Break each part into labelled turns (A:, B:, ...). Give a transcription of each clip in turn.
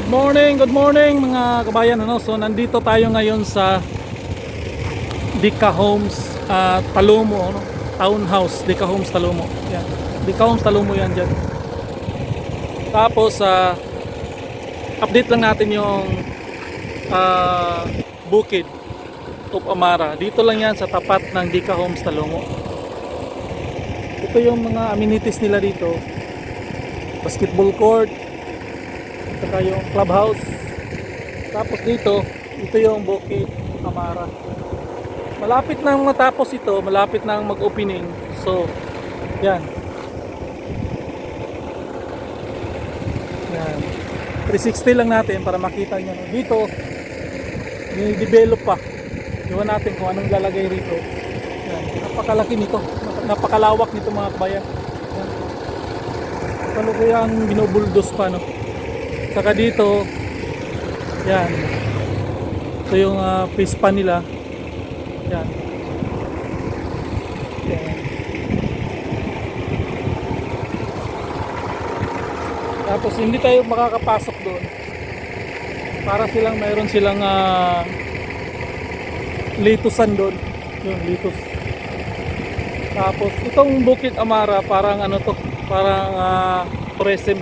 A: Good morning, good morning mga kabayan ano. So nandito tayo ngayon sa Dika Homes uh, Talumo ano? Townhouse Dika Homes Talumo. Yan. Dika Homes Talumo yan diyan. Tapos uh, update lang natin yung uh, bukid of Amara. Dito lang yan sa tapat ng Dika Homes Talumo. Ito yung mga amenities nila dito. Basketball court, saka yung clubhouse. Tapos dito ito yung Bukid Amara malapit nang matapos ito malapit nang mag opening so yan. Yan. 360 lang natin para makita nyo. Dito ni-develop pa. Iwan natin kung anong lalagay rito. Yan. napakalaki nito. Napakalawak nito mga kabayan. Yan. kalukuyang binubuldos pa no Saka dito, yan. Ito yung uh, face pan nila. Yan. Tapos hindi tayo makakapasok doon. Para silang mayroon silang uh, litusan doon. Yung litus. Tapos itong Bukit Amara parang ano to, parang uh, tourism.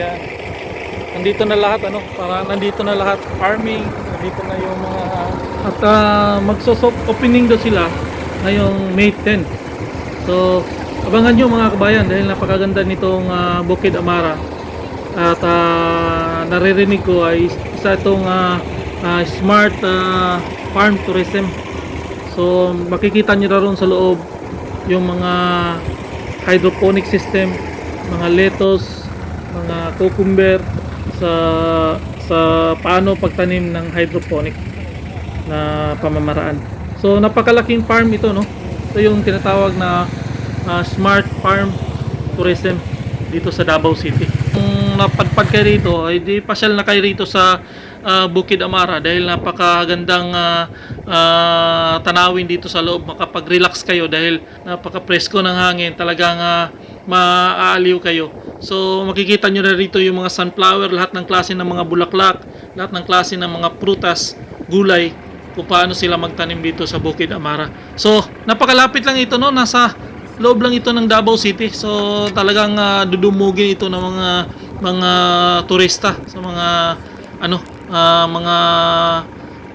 A: Yan nandito na lahat ano? Para nandito na lahat. Farming nandito na yung mga at uh, magsosop opening daw sila ngayong May 10 so abangan nyo mga kabayan dahil napakaganda nitong uh, Bukid Amara. At uh, naririnig ko ay isa itong uh, uh, smart uh, farm tourism. So makikita nyo na ron sa loob yung mga hydroponic system mga lettuce mga cucumber sa sa paano pagtanim ng hydroponic na pamamaraan. So napakalaking farm ito no. Ito yung tinatawag na uh, smart farm tourism dito sa Davao City. Kung napadpad kayo rito, ay di pasyal na kayo rito sa uh, Bukid Amara dahil napakagandang uh, uh, tanawin dito sa loob. Makapag-relax kayo dahil napaka-presko ng hangin. Talagang uh, maaaliw kayo. So makikita nyo na rito yung mga sunflower, lahat ng klase ng mga bulaklak, lahat ng klase ng mga prutas, gulay, kung paano sila magtanim dito sa Bukid Amara. So napakalapit lang ito no, nasa loob lang ito ng Davao City. So talagang uh, dudumugin ito ng mga mga turista sa mga ano uh, mga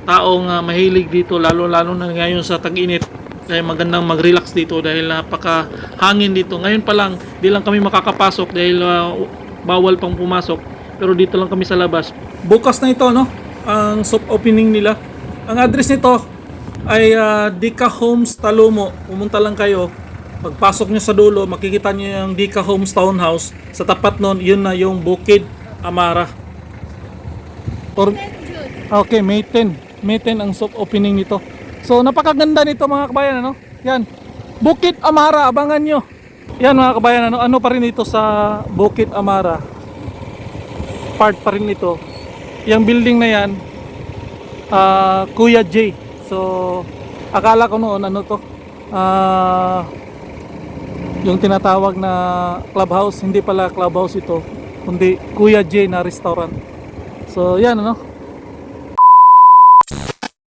A: taong uh, mahilig dito lalo lalo na ngayon sa tag-init kaya magandang mag-relax dito dahil napaka hangin dito. Ngayon pa lang, di lang kami makakapasok dahil uh, bawal pang pumasok. Pero dito lang kami sa labas. Bukas na ito, no? Ang soft opening nila. Ang address nito ay uh, Dika Homes Talomo. Pumunta lang kayo. Pagpasok nyo sa dulo, makikita nyo yung Dika Homes Townhouse. Sa tapat nun, yun na yung Bukid Amara. Or, okay, May 10. May 10 ang soft opening nito. So napakaganda nito mga kabayan ano. Yan. Bukit Amara, abangan nyo. Yan mga kabayan ano, ano pa rin ito sa Bukit Amara. Part pa rin ito. Yung building na yan uh, Kuya J. So akala ko noon ano to? Uh, yung tinatawag na clubhouse, hindi pala clubhouse ito, kundi Kuya J na restaurant. So yan ano,